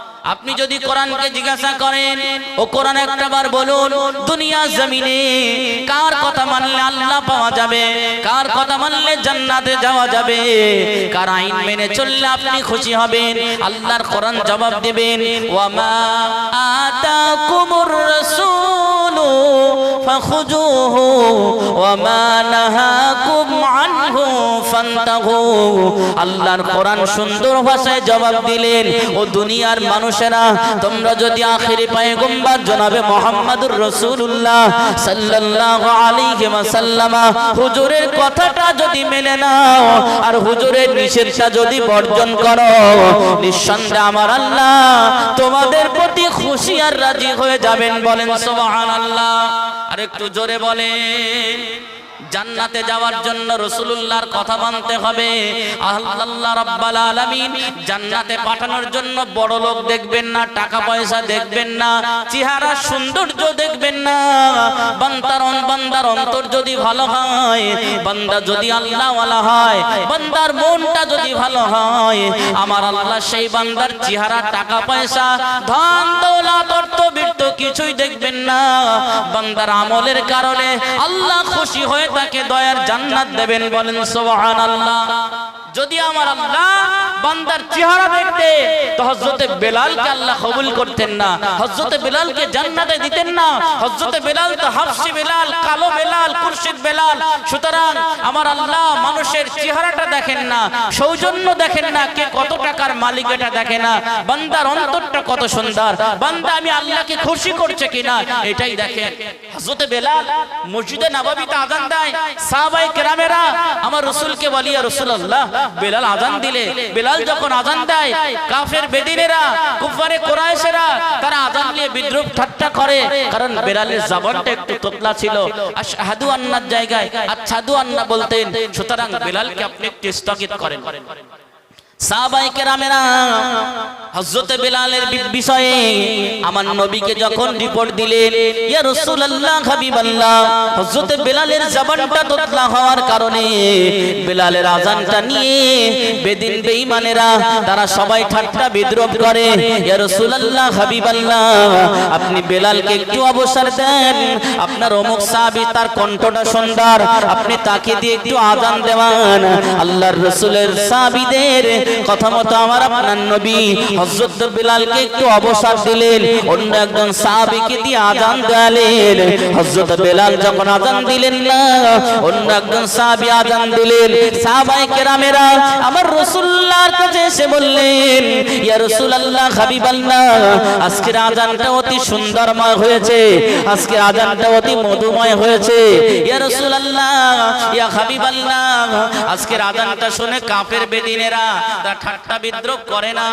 আপনি যদি কোরআনকে জিজ্ঞাসা করেন, ও কোরআন একটা বার বলুন, দুনিয়া জমিনে কার কথা মানলে আল্লাহ পাওয়া যাবে? কার কথা মানলে জান্নাতে যাওয়া যাবে? কার আইন মেনে চললে আপনি খুশি হবেন? আল্লাহর কোরআন জবাব দেবেন ওয়ামা আতাকুমুর রাসূলু ফাখুজুহু ওয়ামা নাহাকুম আনহু ফান্তাহু আল্লাহর কোরআন সুন্দর ভাষায় জবাব দিলেন, ও দুনিয়ার মানুষেরা, তোমরা যদি আখেরি পয়গম্বর জনাবে মোহাম্মদুর রাসূলুল্লাহ সাল্লাল্লাহু আলাইহি হুজুরের কথাটা যদি মেনে নাও আর হুজুরের নিষেধটা যদি বর্জন করো, নিঃসন্দেহে আমার আল্লাহ তোমাদের প্রতি খুশি আর রাজি হয়ে যাবেন বলেন, সুবহানাল্লাহ। আর একটু জোরে বলেন জান্নাতে যাওয়ার জন্য রসুলুল্লাহর কথা মানতে হবে। আল্লাহ রাব্বাল আলামিন জান্নাতে পাঠানোর জন্য বড় লোক দেখবেন না, টাকা পয়সা দেখবেন না, চেহারা সৌন্দর্য দেখবেন না। বান্দার বান্দার অন্তর যদি ভালো হয়, বান্দা যদি আল্লাহওয়ালা হয়, বান্দার মনটা যদি ভালো হয়, আমার আল্লাহ সেই বান্দার চেহারা, টাকা পয়সা, ধন, দৌলত, অর্থ কিছুই দেখবেন না। বান্দার আমলের কারণে আল্লাহ খুশি হয়ে তাকে দয়ার জান্নাত দেবেন বলেন, সুবহানাল্লাহ। যদি আমার আল্লাহ বান্দার চেহারা দেখতে তো হযরতে বেলালকে আল্লাহ কবুল করতেন না, হযরতে বেলালকে জান্নাতে দিতেন না, হযরতে বেলাল তো হাফসি বেলাল, কালো বেলাল কুরশিদ বেলাল। সুতরাং আমার আল্লাহ মানুষের চেহারাটা দেখেন না, সৌজন্য দেখেন না কে কত টাকার মালিক এটা দেখে না, বান্দার অন্তরটা কত সুন্দর, বান্দা আমি আল্লাহকে খুশি করছে কিনা এটাই দেখেন। হযরতে বেলাল মসজিদে নববীতে আযান দেয়, সাহাবায়ে কেরামেরা আমার রাসূলকে বলি, ইয়া রাসূলুল্লাহ বেলাল আজান দিলে বেলাল যখন আজান দেয় কাফের বেদিনেরা কুফারে কোরাইশেরা তারা আজান নিয়ে বিদ্রুপ ঠাট্টা করে কারণ বেলালের জবানটা একটু তোতলা ছিল। আশহাদু আন্নার জায়গায় আর আচ্ছাদু আন্না বলতেন সুতরাং বেলালকে আপনি একটু স্থগিত করেন। বিষয়ে আমার নবীকে যখন রিপোর্ট দিলেন, ইয়া হাবিবাল্লাহ জবানটা হওয়ার কারণে আজানটা নিয়ে বেদিন বেঈমানেরা, তারা সবাই ঠাট্টা বিদ্রোহ করে, ইয়া রাসূলুল্লাহ, হাবিবাল্লাহ, আপনি বেলালকে একটু অবসর দেন, আপনার অমুক সাহাবী তার কণ্ঠটা সুন্দর আপনি তাকে দিয়ে একটু আজান দেওয়ান, আল্লাহর রাসূলের সাহাবীদের কথা আমার আপনার নবী হযরত বেলালকে একটু অবসর দিলেন, অন্য একজন সাহাবীকে দিয়ে আজান দেয়ালেন। হযরত বেলাল যখন আজান দিলেন না, অন্য একজন সাহাবী আজান দিলেন। সাহাবায়ে কেরামেরা, আমার রাসূলুল্লাহর কাছে এসে বললেন, ইয়া রাসূলুল্লাহ হাবিবাল্লাহ, আজকের আজানটা অতি সুন্দরময় হয়েছে, আজকের আজানটা অতি মধুময় হয়েছে। ইয়া রাসূলুল্লাহ, ইয়া হাবিবাল্লাহ, আজকের আজানটা শুনে কাফের বেদিনেরা তারা ঠাট্টা বিদ্রোহ করে না।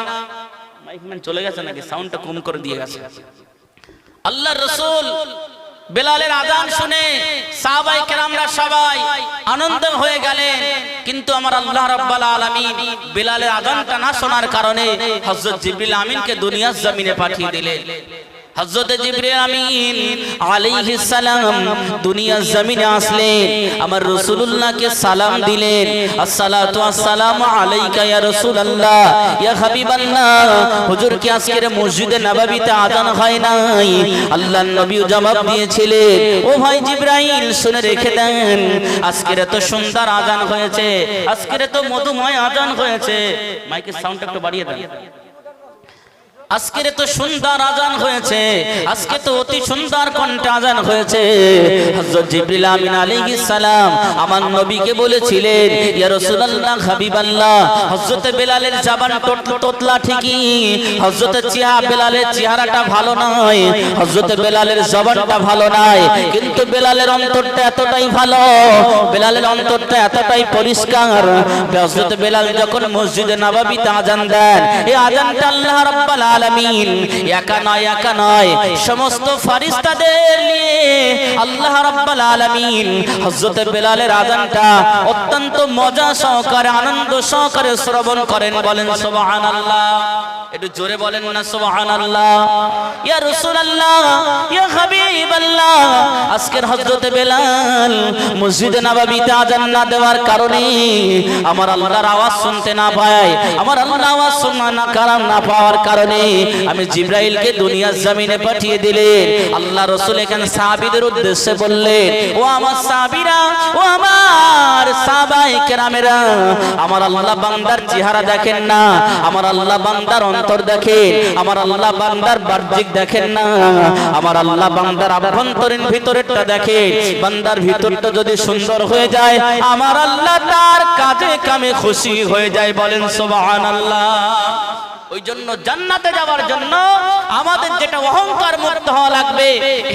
মাইকম্যান চলে গেছে নাকি? সাউন্ডটা কম করে দিয়ে গেছে। আল্লাহর রাসূল বেলালের আজান শুনে সাহাবাই কেরামরা সবাই আনন্দ হয়ে গেলেন। কিন্তু আমার আল্লাহ রাব্বাল আলামিন বেলালের আজানটা না শোনার কারণে হযরত জিবরিল আমিনকে দুনিয়ার জমিনে পাঠিয়ে দিলেন। হযরত জিবরিল আলাইহিস সালাম জমিনে আমার রাসূলুল্লাহকে সালাম দিলেন। আসসালাতু আলাইকা ইয়া রাসূলুল্লাহ, ইয়া হাবিবাল্লাহ। হুজুর কি আজকের মসজিদে নববীতে আজান হয় নাই? আল্লাহর জবাব দিয়েছিলেন, ও ভাই শুনে রেখে দেন, আজকের এত সুন্দর আজান হয়েছে, আজকের এত মধুময় আজান হয়েছে। মাইকের একটু বাড়িয়ে দেন। আজকের তো সুন্দর আজান হয়েছে। আজকে তো অতি সুন্দর কণ্ঠে আজান হয়েছে। হযরত জিবরিল আমিন আলাইহিস সালাম আমার নবীকে বলেছিলেন, ইয়া রাসূলুল্লাহ, হাবিবাল্লাহ। হযরত বেলালের জবান তোতলা ঠিকই। হযরত চিয়া, বেলালের চেহারাটা ভালো নয়। হযরত বেলালের জবানটা ভালো নয়। কিন্তু বেলালের অন্তরটা এতটাই ভালো। বেলালের অন্তরটা এতটাই পরিষ্কার। হযরত বেলাল যখন মসজিদে নববীতে আজান দেন, এই আজানটা আল্লাহ রাব্বাল আলামিন। একা নয় একা নয়। সমস্ত ফারিস্তাদের নিয়ে আল্লাহ রাব্বাল আলামিন হযরত বেলালের আজানটা অত্যন্ত মজা সহকারে, আনন্দ সহকারে শ্রবণ করেন, বলেন, সুবহানাল্লাহ। একটু জোরে বলেন না, সুবহানাল্লাহ। ইয়া রাসূলুল্লাহ, ইয়া হাবিবাল্লাহ। আজকের হযরতে বেলাল মসজিদে নববীতে আযান না দেওয়ার কারণে আমার আল্লাহর আওয়াজ শুনতে না পায়, আমার আল্লাহর আওয়াজ শোনা না কারণ না পাওয়ার কারণে আমি জিব্রাইলকে দুনিয়ার জমিনে পাঠিয়ে দিলেন। আল্লাহ রাসূল এখানে সাহাবীদের উদ্দেশ্যে বললেন, ও আমার সাহাবীরা, ও আমার সাহাবায়ে কেরামেরা, আমার আল্লাহ বান্দার চেহারা দেখেন না, আমার আল্লাহ বান্দার অন্তর দেখেন আমার আল্লাহ বান্দার বাহ্যিক দেখেন না। আমার আল্লাহ বান্দার অভ্যন্তরীণ ভিতরেরটা দেখে, বান্দার ভিতরটা যদি সুন্দর হয়ে যায়, আমার আল্লাহ তার কাজে কামে খুশি হয়ে যায় বলেন, সুবহানাল্লাহ। ওই জন্য জান্নাতে যাওয়ার জন্য আমাদের যেটা অহংকার মুক্ত হওয়া লাগবে,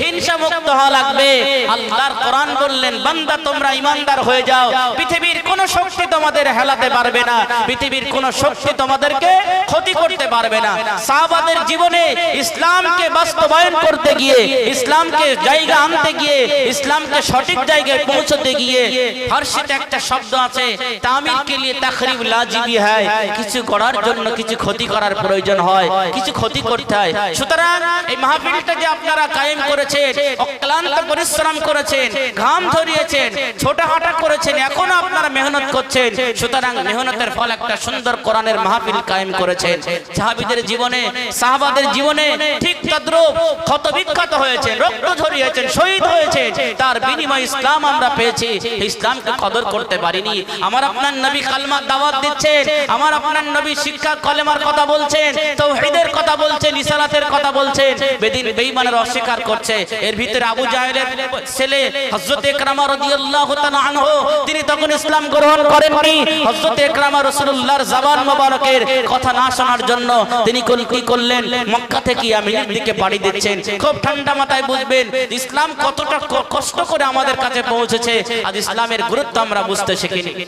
হিংসা মুক্ত হওয়া লাগবে। আল্লাহর কোরআন বললেন, বান্দা, তোমরা ইমানদার হয়ে যাও। পৃথিবীর কোন শক্তি তোমাদের হেলাতে পারবে না। পৃথিবীর কোন শক্তি তোমাদেরকে ক্ষতি করতে পারবে না। সাহাবাদের জীবনে ইসলামকে বাস্তবায়ন করতে গিয়ে, ইসলামকে জায়গা আনতে গিয়ে, ইসলামকে সঠিক জায়গায় পৌঁছতে গিয়ে ফার্সিতে একটা শব্দ আছে তামিল কে লিয়ে তাখরিব লাজিবি হয়। কিছু করার জন্য কিছু ক্ষতি করার প্রয়োজন হয় কিছু ক্ষতি করতে হয়। সুতরাং এই মাহফিলটা যে আপনারা কায়েম করেছেন অক্লান্ত পরিশ্রম করেছেন ঘাম ধরিয়েছেন ছোট হাঁটা করেছেন এখনও আপনারা মেহনত করছেন। সুতরাং মেহনতের ফল একটা সুন্দর কোরআনের মাহফিল কায়েম করেছেন। সাহাবীদের জীবনে সাহাবাদের জীবনে ঠিক তদ্রুপ ক্ষত বিখ্যাত হয়েছে রক্ত ঝরিয়েছেন শহীদ হয়েছে তার বিনিময় ইসলাম আমরা পেয়েছি। ইসলামকে কদর করতে পারিনি। আমার আপনার নবী কালমার দাওয়াত দিচ্ছেন আমার আপনার নবী শিক্ষা কলেমার কথা বলছেন, তৌহিদের কথা বলছেন ইসালাতের কথা বলছেন, বেদিন বেঈমানের অস্বীকার করছে। এর ভিতরে আবু জাহেলের ছেলে হযরত ইকরামা রাদিয়াল্লাহু তাআলা আনহু, তিনি তখন ইসলাম গ্রহণ করেননি। হযরত ইকরামা রাসূলুল্লাহর জবান মোবারকের কথা না শোনার জন্য তিনি কোন- কি করলেন? মক্কা থেকে ইয়ামিনের দিকে পাড়ি দিচ্ছেন। খুব ঠান্ডা মাথায় বুঝবেন, ইসলাম কতটা কষ্ট করে আমাদের কাছে পৌঁছেছে, আজ ইসলামের গুরুত্ব আমরা বুঝতে শিখিনি।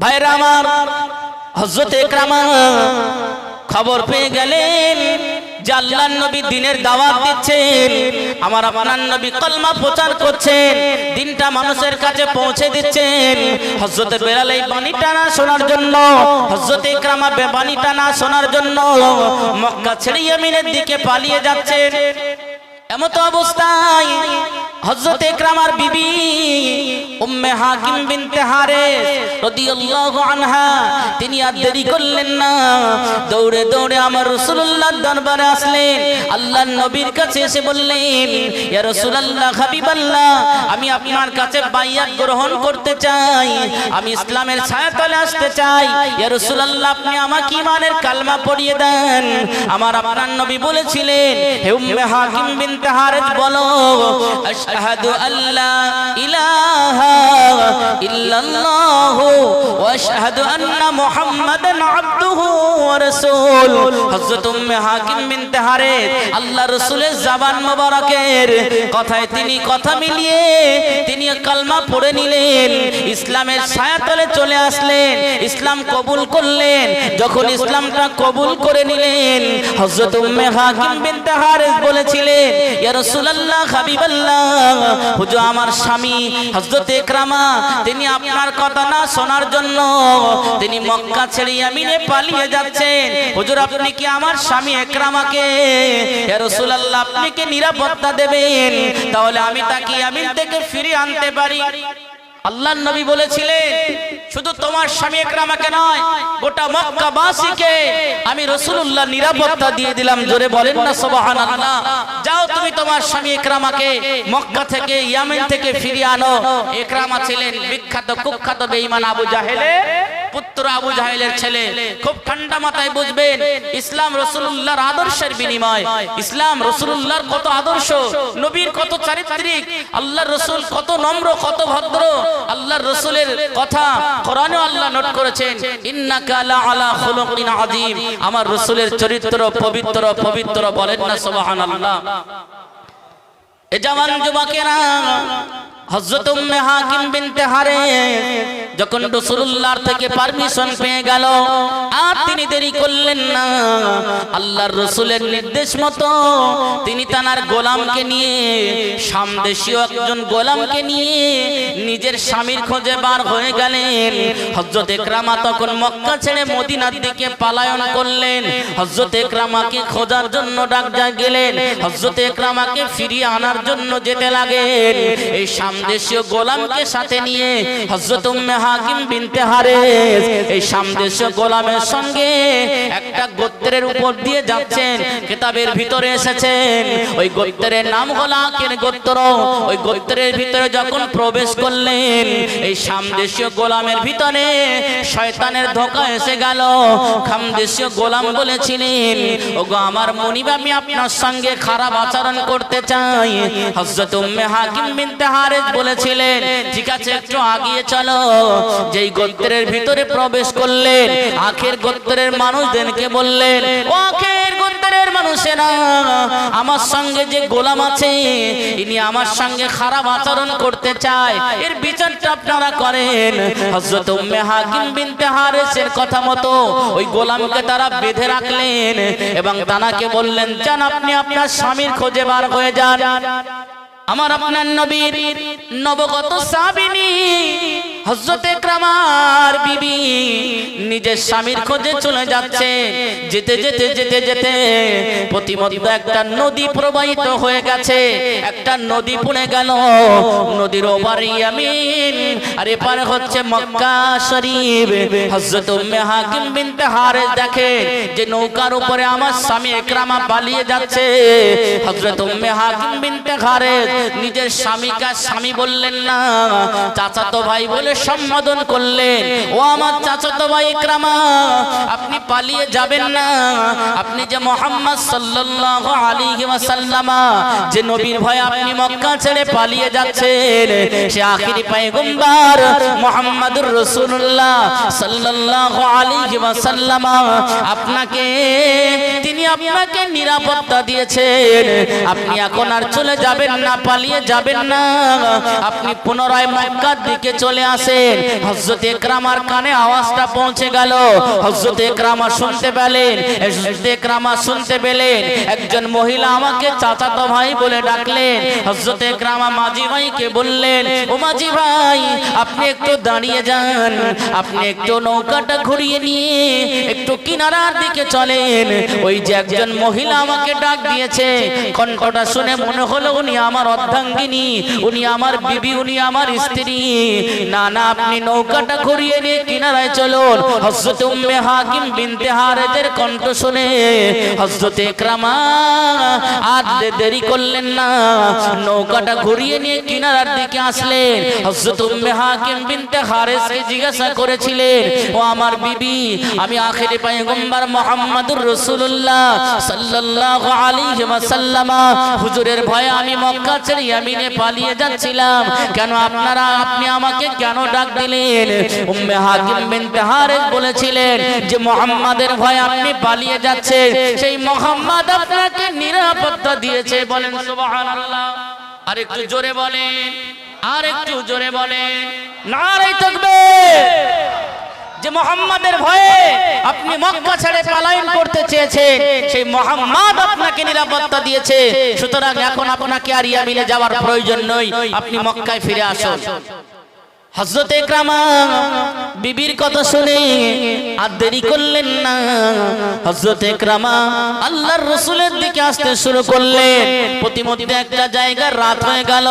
ভাইরা আমার হজরত একরামা খবর পেয়ে গেলেন যে নবী দিনের দাওয়াত দিচ্ছেন, আমার আপনার নবী কলমা প্রচার করছেন, দিনটা মানুষের কাছে পৌঁছে দিচ্ছেন। হজরত বেলাল এই বাণীটা না শোনার জন্য হজরত ইকরামা বাণীটা না শোনার জন্য মক্কা ছেড়ে ইয়ামিনের দিকে পালিয়ে যাচ্ছেন। এমত অবস্থায় হযরত ইকরামার বিবি উম্মে হাকিম বিনতে হারিস রাদিয়াল্লাহু আনহা, তিনি আর দেরি করলেন না। দৌড়ে দৌড়ে আমার রাসূলুল্লাহর দরবারে আসলেন। আল্লাহর নবীর কাছে এসে বললেন, ইয়া রাসূলুল্লাহ হাবিবাল্লাহ, আমি আপনার কাছে বাইয়াত গ্রহণ করতে চাই। আমি ইসলামের ছায়াতলে আসতে চাই। ইয়া রাসূলুল্লাহ, আপনি আমাকে ঈমানের কালমা পড়িয়ে দেন। আমার আপনার নবী বলেছিলেন, হে উম্মে হাকিম বিনতে হারিস, বলো আশহাদু আল্লা ইলাহা ইল্লাল্লাহু ওয়া আশহাদু আন্না মুহাম্মাদান আবদুহু ওয়া রাসূল হযরত উম্মে হাকিম বিনতে হারিস আল্লাহ রাসূলের জবান মোবারকের কথায় তিনি কথা মিলিয়ে তিনি কালমা পড়ে নিলেন। ইসলামের ছায়াতলে চলে আসলেন। ইসলাম কবুল করলেন। যখন ইসলামটা কবুল করে নিলেন, হযরত উম্মে হাকিম বিনতে হারিস বলেছিলেন, ইয়া রাসূলুল্লাহ হাবিবাল্লাহ। হুজুর আমার স্বামী হযরত ইকরামা তিনি আপনার কথা না শোনার জন্য তিনি মক্কা ছেড়ে ইয়ামিনে পালিয়ে যাচ্ছেন। হুজুর, আপনি কি আমার স্বামী ইকরামাকে ইয়া রাসূলুল্লাহ, আপনি কি নিরাপত্তা দেবেন? তাহলে আমি তাকে ইয়ামিন থেকে ফিরিয়ে আনতে পারি। আল্লাহর নবী বলেছিলেন, শুধু তোমার স্বামী একরামাকে নয়, গোটা মক্কাবাসীকে আমি রসুল্লাহ নিরাপত্তা দিয়ে দিলাম। জোরে বলেন না, সুবহানাল্লাহ। যাও তুমি তোমার স্বামী একরামাকে মক্কা থেকে, ইয়ামেন থেকে ফিরিয়ে আনো। একরামা ছিলেন বিখ্যাত, কুখ্যাত, বেঈমান আবু জাহেলে পুত্র আবু জাহেলের ছেলে। খুব ঠান্ডা মাথায় বুঝবেন, ইসলাম রসুল্লাহর আদর্শের বিনিময়। ইসলাম রাসূলুল্লাহর কত আদর্শ, নবীর কত চারিত্রিক, আল্লাহর রসুল কত নম্র, কত ভদ্র। আল্লাহর রাসূলের কথা কোরআনে আল্লাহ নোট করেছেন, ইন্নাকা লা আলা খুলুকিন আযীম। আমার রাসূলের চরিত্র পবিত্র পবিত্র বলেন না, সুবহানাল্লাহ। এ জওয়ান যুবকেরা হযরত উম্মে হাকিম বিনতে হারে যখন রাসূলুল্লাহর থেকে পারমিশন পেয়ে গেল, আর তিনি দেরি করলেন না। আল্লাহর রাসূলের নির্দেশ মতো তিনি তানার গোলামকে নিয়ে সামদেশীয় একজন গোলামকে নিয়ে নিজের স্বামীর খোঁজে বার হয়ে গেলেন। হযরত একরামা তখন মক্কা ছেড়ে মদিনার দিকে পালায়ন করলেন। হযরত একরামাকে খোঁজার জন্য ডাক গেলেন। হযরত একরামাকে ফিরিয়ে আনার জন্য যেতে লাগেন এই সামদেশীয় গোলামকে সাথে নিয়ে হযরত উম্মে হাকিম বিনতে হারেস। এই সামদেশীয় গোলামের সঙ্গে একটা গোত্রের উপর দিয়ে যাচ্ছেন, কিতাবের ভিতরে এসেছেন। ওই গোত্রের নাম হলো আকের গোত্র। ওই গোত্রের ভিতরে যখন প্রবেশ করলেন, এই সামদেশীয় গোলামের ভিতরে শয়তানের ধোকা এসে গেল। খামদেশীয় গোলাম বলেছিলেন, ওগো আমার মনিব, আমি আপনার সঙ্গে খারাপ আচরণ করতে চাই। হযরত উম্মে হাকিম বিনতে হারেস বলেছিলেন, ঠিক আছে, একটু আগিয়ে চলো। যেই গোত্রের ভিতরে প্রবেশ করলেন, আখের গোত্রের মানুষদেরকে বললেন, ও আখের গোত্রের আমার সঙ্গে যে গোলাম আছে, ইনি আমার সঙ্গে খারাপ আচরণ করতে চায়। এর বিচারটা আপনারা করেন। হযরত উম্মে হাকিম বিনতে হারেসের কথা মতো ওই গোলামকে তারা বেঁধে রাখলেন এবং তানাকে বললেন, যান আপনি আপনার স্বামীর খোঁজে বার হয়ে যান। আমার আপনার নবীর নবগত সাবিনী হজরতে ক্রামার বিবি নিজের স্বামীর খোঁজে চলে যাচ্ছে। যেতে যেতে যেতে যেতে প্রতিমধ্যে একটা নদী প্রবাহিত হয়ে গেছে। একটা নদী পুড়ে গেল। নদীর ওপারে ইয়ামিন আর এপারে হচ্ছে মক্কা শরীফ। হজরত উম্মে হাকিম বিনতে হারেস দেখে যে নৌকার উপরে আমার স্বামী একরামা পালিয়ে যাচ্ছে। হজরত উম্মে হাকিম বিনতে হারেস। নিজের স্বামীকে স্বামী বললেন, না চাচা তো ভাই বলে সম্বোধন করলেন। ও আমার চাচাতো ভাই একরামা আপনি পালিয়ে যাবেন না। আপনি যে মোহাম্মদ সাল্লাল্লাহু আলাইহি ওয়াসাল্লামা, যে নবীর ভয় আপনি মক্কা ছেড়ে পালিয়ে যাচ্ছেন, সে আখিরি পয়গম্বর মুহাম্মদুর রাসূলুল্লাহ সাল্লাল্লাহু আলাইহি ওয়াসাল্লামা, আপনাকে, তিনি আপনাকে নিরাপত্তা দিয়েছেন। আপনি এখন আর চলে যাবেন না, পালিয়ে যাবেন না। আপনি পুনরায় মক্কার দিকে চলে আসেন। হযরত ইকরামার কানে আওয়াজটা পৌঁছে গেল। হযরত ইকরামা শুনতে পেলেন। হযরত ইকরামা শুনতে পেলেন। একজন মহিলা আমাকে চাচাতো ভাই বলে ডাকলেন। হযরত ইকরামা মাঝি ভাইকে বললেন ও মাঝি ভাই আপনি একটু দাঁড়িয়ে যান। আপনি একটু নৌকাটা ঘুরিয়ে নিয়ে একটু কিনারার দিকে চলেন। ওই যে একজন মহিলা আমাকে ডাক দিয়েছে। কণ্ঠটা শুনে মনে হলো উনি আমার অর্ধাঙ্গিনী উনি আমার বিবি উনি আমার স্ত্রী। না না, আপনি নৌকাটা ঘুরিয়ে নিয়ে কিনারায় চলুন। হযরত উম্মে হাকিম বিনতে হারেজের কণ্ঠ শুনে ইকরামা আর দেরি করলেন না। নৌকাটা ঘুরিয়ে নিয়ে কিনারার দিকে আসলেন। হযরত উম্মে হাকিম বিনতে হারেসকে জিজ্ঞাসা করেছিলেন, ও আমার বিবি, আমি আখেরি পয়গম্বর মুহাম্মদুর রাসূলুল্লাহ সাল্লাল্লাহু আলাইহি ওয়াসাল্লাম। হুজুরের ভয়ে আমি মক্কা ছেড়ে ইয়ামিনে পালিয়ে যাচ্ছিলাম। কেন আপনারা, আপনি আমাকে কেন ডাক দিলেন। উম্মে হাকিম বিনতে হারেস বলেছিলেন যে, মুহাম্মাদের ভয়ে আপনি পালিয়ে যাচ্ছেন। সেই মুহাম্মদ আপনাকে নিরাপত্তা দিয়েছে। বলেন, সুবহানাল্লাহ। আর একটু জোরে বলেন, আর একটু জোরে বলেন। নারে তাকবীর। যে, মোহাম্মদের ভয়ে আপনি মক্কা ছেড়ে পলায়ন করতে চেয়েছেন। সেই মোহাম্মদ আপনাকে নিরাপত্তা দিয়েছে। সুতরাং এখন আপনাকে আর ইয়ামিনে যাওয়ার প্রয়োজন নয়। আপনি মক্কায় ফিরে আসুন। হজরত একরামা বিবির কথা শুনে আর দেরি করলেন না। হজরত একরামা আল্লাহর রসুলের দিকে আসতে শুরু করলেন। প্রতিমধ্যে একটা জায়গার রাত হয়ে গেল।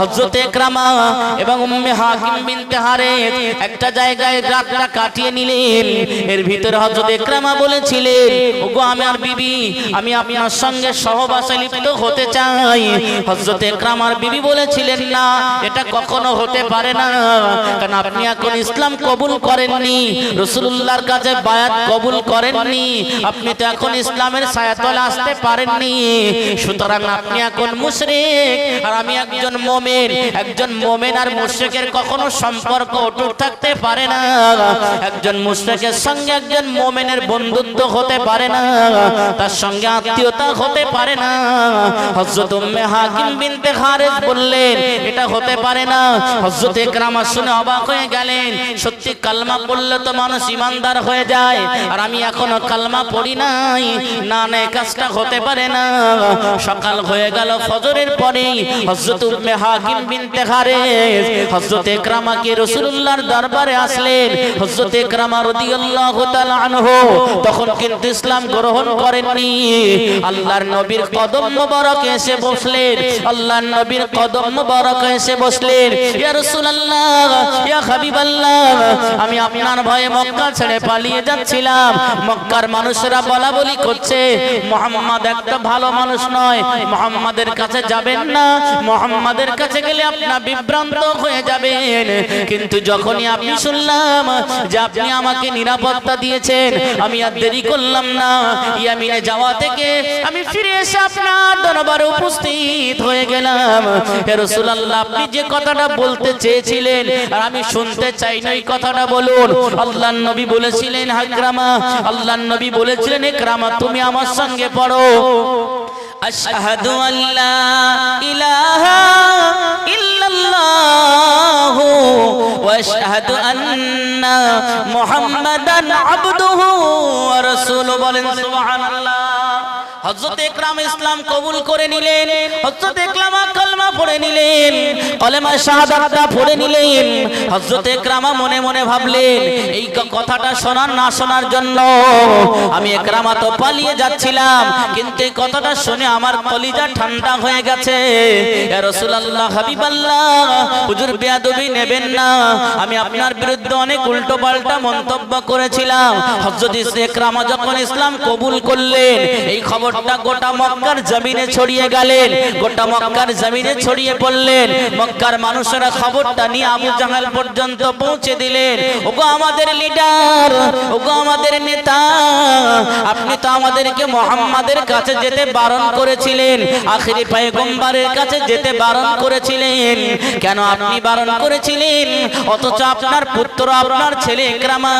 হজরত একরামা এবং উম্মে হাকিম বিনতে হারেস একটা জায়গায় রাতটা কাটিয়ে নিলেন। এর ভিতরে হজরত একরামা বলেছিলেন, ওগো আমার বিবি, আমি আপনার সঙ্গে সহবাসে লিপ্ত হতে চাই। হজরত একরামার বিবি বলেছিলেন, না, এটা কখনো হতে পারে না। কারণ আপনি এখন ইসলাম কবুল করেননি রসুল্লাহর কাছে বায়াত কবুল করেননি। আপনি তো এখন ইসলামের ছায়াতলে আসতে পারেননি। সুতরাং আপনি এখন মুশরিক। আর আমি একজন মোমেন। একজন মোমেন আর মুশরিকের কখনো সম্পর্ক অটুট থাকতে পারে না। একজন মুশরিকের সঙ্গে একজন মোমেনের বন্ধুত্ব হতে পারে না। তার সঙ্গে আত্মীয়তা হতে পারে না। হযরত উম্মে হাকিম বিনতে খারেজ বললেন, এটা হতে পারে না। হযরত ইকরামা শুনে অবাক হয়ে গেলেন। সত্যি কালমা পড়লে তো মানুষ ইমানদার হয়ে যায়। আর আমি এখনও কালমা পড়ি নাই। না না কাজটা হতে পারে না। সকাল হয়ে গেল, ফজরের পরেই হযরত উম্মে হাকিম বিনতে খারেজ, হযরত ইকরামাকে রাসূলুল্লাহর দরবারে আসলেন। হযরত ইকরামা রাদিয়াল্লাহু তাআলা আনহু, তখন কিন্তু ইসলাম গ্রহণ করেননি। আল্লাহর নবীর কদম মোবারকে এসে বসলেন। আল্লাহর নবীর কদম মোবারকে এসে বসলেন। ইয়া রাসূলুল্লাহ, ইয়া হাবিবাল্লাহ, আমি আপনার ভয়ে মক্কা ছেড়ে পালিয়ে যাচ্ছিলাম। মক্কার মানুষেরা বলা বলি করছে, মোহাম্মদ একটা ভালো মানুষ নয়। মোহাম্মদের কাছে যাবেন না। মোহাম্মদের কাছে গেলে আপনার বিভ্রান্ত হয়ে যাবেন। কিন্তু যখনই আপনি শুনলাম যে আপনি আমাকে নিরাপত্তা দিয়েছেন, আমি আর দেরি করলাম না। ইয়ামিনে যাওয়া থেকে আমি ফিরে এসে আপনার দরবারে উপস্থিত হয়ে গেলাম। হে রাসূলুল্লাহ, আপনি যে কথাটা বলতে চেয়েছিলেন, আর আমি শুনতে চাই না, এই কথাটা বলুন। আল্লাহর নবী বলেছিলেন, হাকরামা, আল্লাহর নবী বলেছিলেন একরামা তুমি আমার সঙ্গে পড়ো। أشهد أن لا إله إلا الله وأشهد أن محمدا عبده ورسوله بلن سبحان الله হযরত ইকরাম ইসলাম কবুল করে নিলেন, হযরত ইকরামা কালমা পড়ে নিলেন কলেমা শাহাদাতটা পড়ে নিলেন। হযরত ইকরামা মনে মনে ভাবলেন, এই কথাটা শোনার না শোনার জন্য আমি ইকরামা তো পালিয়ে যাচ্ছিলাম, কিন্তু এই কথাটা শুনে আমার কলিজা ঠান্ডা হয়ে গেছে। ইয়া রাসূলুল্লাহ, হাবিবাল্লাহ, হুজুর বেয়াদবি নেবেন না। আমি আপনার বিরুদ্ধে অনেক উল্টো পাল্টা মন্তব্য করেছিলাম। হযরত ইকরামা যখন ইসলাম কবুল করলেন, এই খবরটা গোটা মক্কার জমিনে ছড়িয়ে গেলেন। গোটা মক্কার জমিনে ছড়িয়ে পড়লেন। মক্কার মানুষেরা খবরটা নিয়ে আবু জাহাল পর্যন্ত পৌঁছে দিলেন। ওগো আমাদের লিডার, ওগো আমাদের নেতা, আপনি তো আমাদেরকে মোহাম্মদের কাছে যেতে বারণ করেছিলেন, আখিরি পয়গম্বরের কাছে যেতে বারণ করেছিলেন। কেন আপনি বারণ করেছিলেন? অথচ আপনার পুত্র, আপনার ছেলে ইকরামা,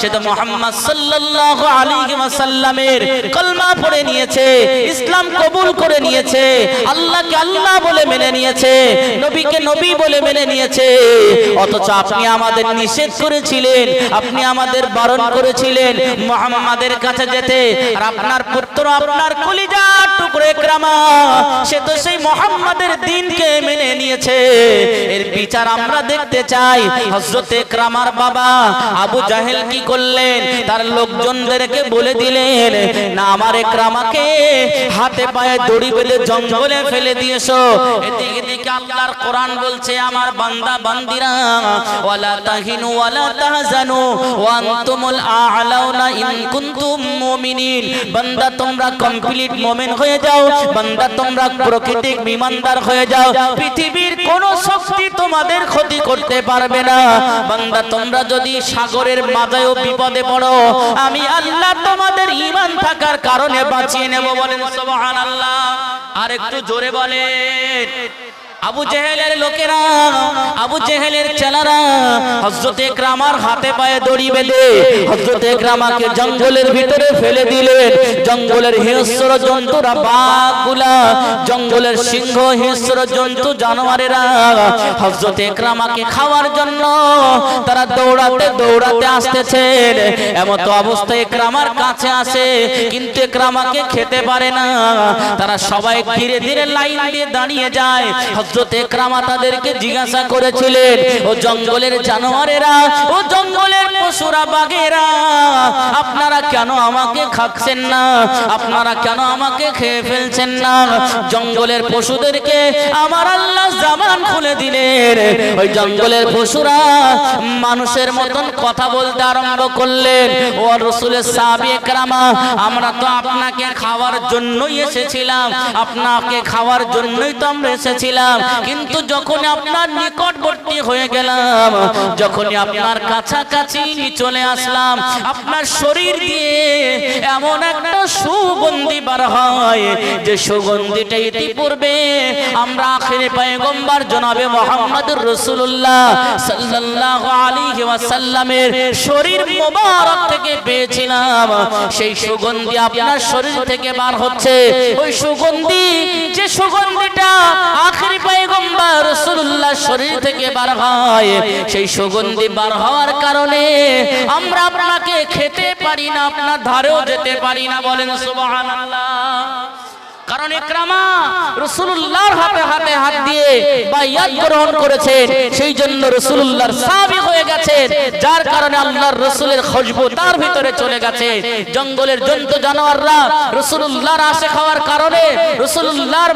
সে তো মোহাম্মদ সাল্লাল্লাহু আলাইহি ওয়াসাল্লামের কলমা পড়ে নিয়েছে, ইসলাম কবুল করে নিয়েছে, আল্লাহকে আল্লাহ বলে মেনে নিয়েছে, নবীকে নবী বলে মেনে নিয়েছে। অথচ আপনি আমাদের নিষেধ করেছিলেন, আপনি আমাদের বারণ করেছিলেন মোহাম্মদের কাছে যেতে, আর আপনার পুত্র আপনার কলিজা টুকরো একরামা, সে তো সেই মোহাম্মদের দিনকে মেনে নিয়েছে। এর বিচার আমরা দেখতে চাই, হযরত একরামার বাবা আবু জাহেল কি করলেন? তার লোকজনদেরকে বলে দিলেন, না, আমার একরামাকে হাতে পায়ে দড়ি বেঁধে জঙ্গলে ফেলে দিয়েছ। এদিকে দিকে আল্লাহর কোরআন বলছে, আমার বান্দা, বান্দিরা, ওয়ালা তাহিনু ওয়ালা তাহজানু, ওয়া আনতুমুল আ'লাউনা ইন কুনতুম মুমিনিন। বান্দা, তোমরা কমপ্লিট মুমিন হয়ে যাও। বান্দা, তোমরা প্রকৃতিক বিমানদার হয়ে যাও। পৃথিবীর কোন শক্তি তোমাদের ক্ষতি করতে পারবে না। বান্দা, তোমরা যদি সাগরের মাঝেও বিপদে পড়ো, আমি আল্লাহ তোমাদের ঈমান থাকার কারণে বাঁচিয়ে নেব বলেন সুবহানাল্লাহ। আর একটু জোরে বলেন। আবু জেহেলের লোকেরা, আবু জেহেলের চেলারা হজরতে ক্রামার হাতে পায়ে দড়ি বেঁধে হজরতে ক্রামাকে জঙ্গলের ভিতরে ফেলে দিলেন জঙ্গলের হিংস্র জন্তুরা বাঘগুলা, জঙ্গলের সিংহ, হিংস্র জন্তু, জানোয়ারেরা হজরতে ক্রামাকে খাওয়ার জন্য তারা দৌড়াতে দৌড়াতে আসতেছেন এমত অবস্থায় ক্রামার কাছে আসে, কিন্তু ক্রামাকে খেতে পারে না। তারা সবাই ধীরে ধীরে লাইন দিয়ে দাঁড়িয়ে যায়। হজরত একরামা তাদেরকে জিজ্ঞাসা করেছিলেন ও জঙ্গলের জানোয়ারেরা ও জঙ্গলের পশুরা বাঘেরা আপনারা কেন আমাকে খাচ্ছেন না? আপনারা কেন আমাকে খেয়ে ফেলছেন না? জঙ্গলের পশুদেরকে আমার আল্লাহ জামান খুলে দিলেন। ওই জঙ্গলের পশুরা মানুষের মতন কথা বলতে আরম্ভ করলেন। ও রসুলের সাবেক রামা আমরা তো আপনাকে খাওয়ার জন্যই এসেছিলাম। আপনাকে খাওয়ার জন্যই তো আমরা এসেছিলাম। কিন্তু যখন আপনার নিকটবর্তী হয়ে গেলাম, যখনই আপনার কাছাকাছি চলে আসলাম। আপনার শরীর দিয়ে এমন একটা সুগন্ধি বার হয় যে সুগন্ধিটা ইতিপূর্বে আমরা আখেরে পয়গম্বর জনাবে মোহাম্মদুর রাসূলুল্লাহ সাল্লাল্লাহু আলাইহি ওয়াসাল্লামের শরীর মোবারক থেকে পেয়েছিলাম। সেই সুগন্ধি আপনার শরীর থেকে বার হচ্ছে। ওই সুগন্ধি, যে সুগন্ধিটা আখেরি পয়গম্বর রাসূলুল্লাহ শরীর থেকে বার হয়, সেই সুগন্ধি বার হওয়ার কারণে আমরা আপনাকে খেতে পারি না আপনার ধারেও যেতে পারি না বলেন সুবহানাল্লাহ। ইকরামা রাসূলুল্লাহর হাতে হাতে হাত দিয়ে বাইয়াত গ্রহণ করেছেন সেই জন্য রাসূলুল্লাহর সাহাবী হয়ে গেছেন যার কারণে আল্লাহর রাসূলের খুশবু তার ভিতরে চলে গেছে। জঙ্গলের জন্তু জানোয়াররা রাসূলুল্লাহর আশে খাওয়ার কারণে, রাসূলুল্লাহর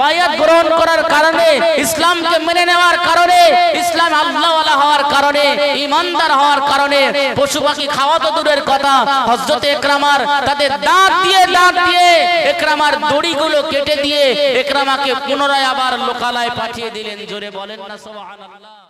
বাইয়াত গ্রহণ করার কারণে, ইসলামকে মেনে নেওয়ার কারণে, ইসলাম আল্লাহওয়ালা হওয়ার কারণে, ইমানদার হওয়ার কারণে, পশু পাখি খাওয়া তো দূরের কথা। হযরত ইকরামার তাদের দাঁত দিয়ে দাঁত দিয়ে ইকরামার দড়িগুলো কেটে দিয়ে একরামাকে পুনরায় আবার লোকালায় পাঠিয়ে দিলেন। জোরে বলেন না সুবহানাল্লাহ।